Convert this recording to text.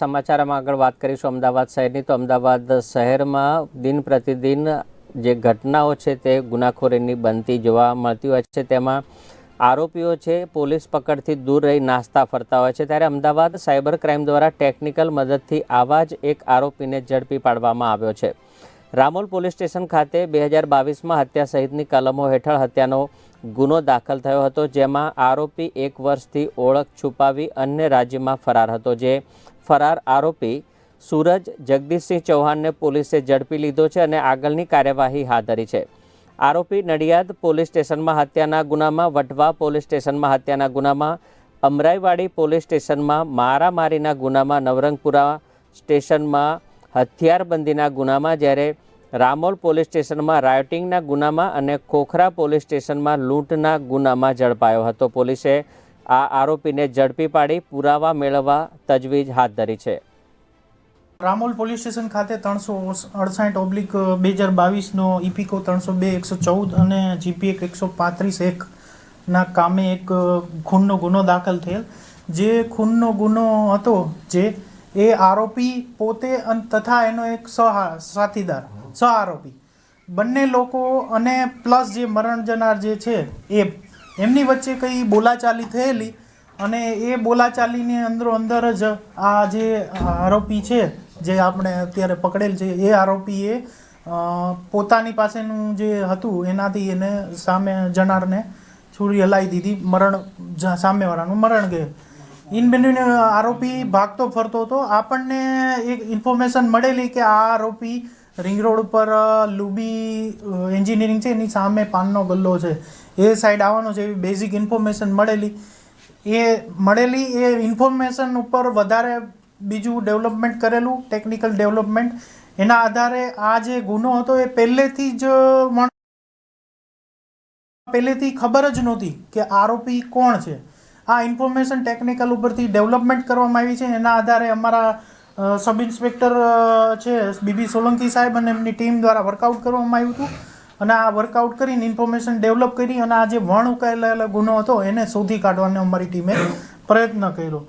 સમાચારમાં આગળ વાત કરીશું અમદાવાદ શહેરની. તો અમદાવાદ શહેરમાં દિન પ્રતિદિન જે ઘટનાઓ છે તે ગુનાખોરીની બનતી જોવા મળતી હોય છે. તેમાં આરોપીઓ છે, પોલીસ પકડથી દૂર રહી નાસ્તા ફરતા હોય છે. ત્યારે અમદાવાદ સાયબર ક્રાઇમ દ્વારા ટેકનિકલ મદદથી આવા જ એક આરોપીને ઝડપી પાડવામાં આવ્યો છે. રામોલ પોલીસ સ્ટેશન ખાતે બે હજાર બાવીસમાં હત્યા સહિતની કલમો હેઠળ હત્યાનો ગુનો દાખલ થયો હતો, જેમાં આરોપી એક વર્ષથી ઓળખ છુપાવી અન્ય રાજ્યમાં ફરાર હતો, જે ફરાર આરોપી સૂરજ જગદીશસિંહ ચૌહાણને પોલીસે ઝડપી લીધો છે અને આગળની કાર્યવાહી હાથ ધરી છે. આરોપી નડિયાદ પોલીસ સ્ટેશનમાં હત્યાના ગુનામાં, વઢવા પોલીસ સ્ટેશનમાં હત્યાના ગુનામાં, અમરાઈવાડી પોલીસ સ્ટેશનમાં મારામારીના ગુનામાં, નવરંગપુરા સ્ટેશનમાં હથિયારબંધીના ગુનામાં, જ્યારે રામોલ પોલીસ સ્ટેશનમાં રાયોટિંગના ગુનામાં અને ખોખરા પોલીસ સ્ટેશનમાં લૂંટના ગુનામાં ઝડપાયો હતો. પોલીસે આ આરોપીને ઝડપી પાડી પુરાવા મેળવવા તજવીજ હાથ ધરી છે. રામોલ પોલીસ સ્ટેશન ખાતે ત્રણસો અડસાઠ ઓબ્લિક બે હજાર બાવીસનો ઇપિકો ત્રણસો બે, એકસો ચૌદ અને જીપી એક એકસો પાંત્રીસ એકના કામે એક ખૂનનો ગુનો દાખલ થયેલ. જે ખૂનનો ગુનો હતો, જે એ આરોપી પોતે તથા એનો એક સહ, સાથીદાર, સહ આરોપી. બંને લોકો અને પ્લસ જે મરણ જનાર જે છે, એ એમની વચ્ચે કંઈ બોલાચાલી થયેલી અને એ બોલાચાલીની અંદરો અંદર જ આ જે આરોપી છે, જે આપણે અત્યારે પકડેલ છે, એ આરોપીએ પોતાની પાસેનું જે હતું એનાથી એને સામે જનારને છુરી હલાવી દીધી, મરણ સામેવાળાનું મરણ ગયું. ઇન બિટવીન આરોપી ભાગતો ફરતો હતો. આપણને એક ઇન્ફોર્મેશન મળેલી કે આ આરોપી રિંગ રોડ ઉપર લુબી એન્જિનિયરિંગ છે, એની સામે પાનનો ગલ્લો છે. એ સાઈડ આવવાનો છે, એવી બેઝિક ઇન્ફોર્મેશન મળેલી. એ મળેલી એ ઇન્ફોર્મેશન ઉપર વધારે બીજું ડેવલપમેન્ટ કરેલું ટેકનિકલ ડેવલપમેન્ટ એના આધારે આ જે ગુનો હતો, એ પહેલેથી જ પહેલેથી ખબર જ નહોતી કે આરોપી કોણ છે. આ ઇન્ફોર્મેશન ટેકનિકલ ઉપરથી ડેવલપમેન્ટ કરવામાં આવી છે, એના આધારે અમારા સબ ઇન્સ્પેક્ટર છે બીબી સોલંકી સાહેબ અને એમની ટીમ દ્વારા વર્કઆઉટ કરવામાં આવ્યું હતું. અને આ વર્કઆઉટ કરીને ઇન્ફોર્મેશન ડેવલપ કરી અને આ જે વણ ઉકેલાયેલો ગુનો હતો એને શોધી કાઢવાનો અમારી ટીમે પ્રયત્ન કર્યો.